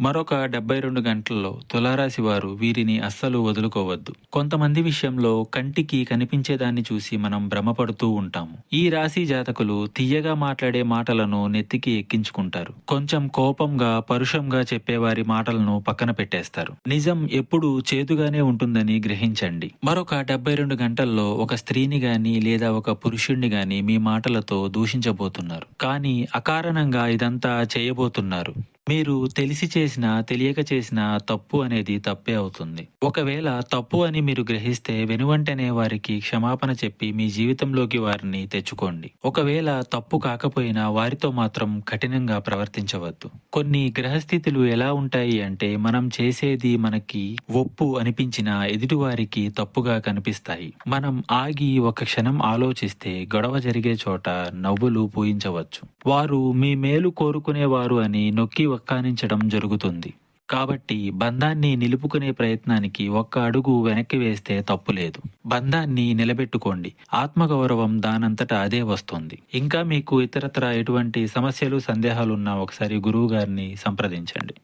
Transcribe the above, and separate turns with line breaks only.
మరొక డెబ్బై రెండు గంటల్లో తులారాశి వారు వీరిని అస్సలు వదులుకోవద్దు. కొంతమంది విషయంలో కంటికి కనిపించేదాన్ని చూసి మనం భ్రమపడుతూ ఉంటాము. ఈ రాశి జాతకులు తీయగా మాట్లాడే మాటలను నెత్తికి ఎక్కించుకుంటారు. కొంచెం కోపంగా పరుషంగా చెప్పేవారి మాటలను పక్కన పెట్టేస్తారు. నిజం ఎప్పుడు చేదుగానే ఉంటుందని గ్రహించండి. మరొక డెబ్బై రెండు గంటల్లో ఒక స్త్రీని గాని లేదా ఒక పురుషుణ్ణి గాని మీ మాటలతో దూషించబోతున్నారు. కానీ అకారణంగా ఇదంతా చేయబోతున్నారు. మీరు తెలిసి చేసినా తెలియక చేసిన తప్పు అనేది తప్పే అవుతుంది. ఒకవేళ తప్పు అని మీరు గ్రహిస్తే వెనువంటనే వారికి క్షమాపణ చెప్పి మీ జీవితంలోకి వారిని తెచ్చుకోండి. ఒకవేళ తప్పు కాకపోయినా వారితో మాత్రం కఠినంగా ప్రవర్తించవద్దు. కొన్ని గ్రహస్థితులు ఎలా ఉంటాయి అంటే మనం చేసేది మనకి ఒప్పు అనిపించినా ఎదుటివారికి తప్పుగా కనిపిస్తాయి. మనం ఆగి ఒక క్షణం ఆలోచిస్తే గొడవ జరిగే చోట నవ్వులు పూయించవచ్చు. వారు మీ మేలు కోరుకునేవారు అని నొక్కి వక్కానించడం జరుగుతుంది. కాబట్టి బంధాన్ని నిలుపుకునే ప్రయత్నానికి ఒక్క అడుగు వెనక్కి వేస్తే తప్పులేదు బంధాన్ని నిలబెట్టుకోండి. ఆత్మగౌరవం దానంతటా అదే వస్తుంది. ఇంకా మీకు ఇతరత్ర ఎటువంటి సమస్యలు సందేహాలున్నా ఒకసారి గురువు గారిని సంప్రదించండి.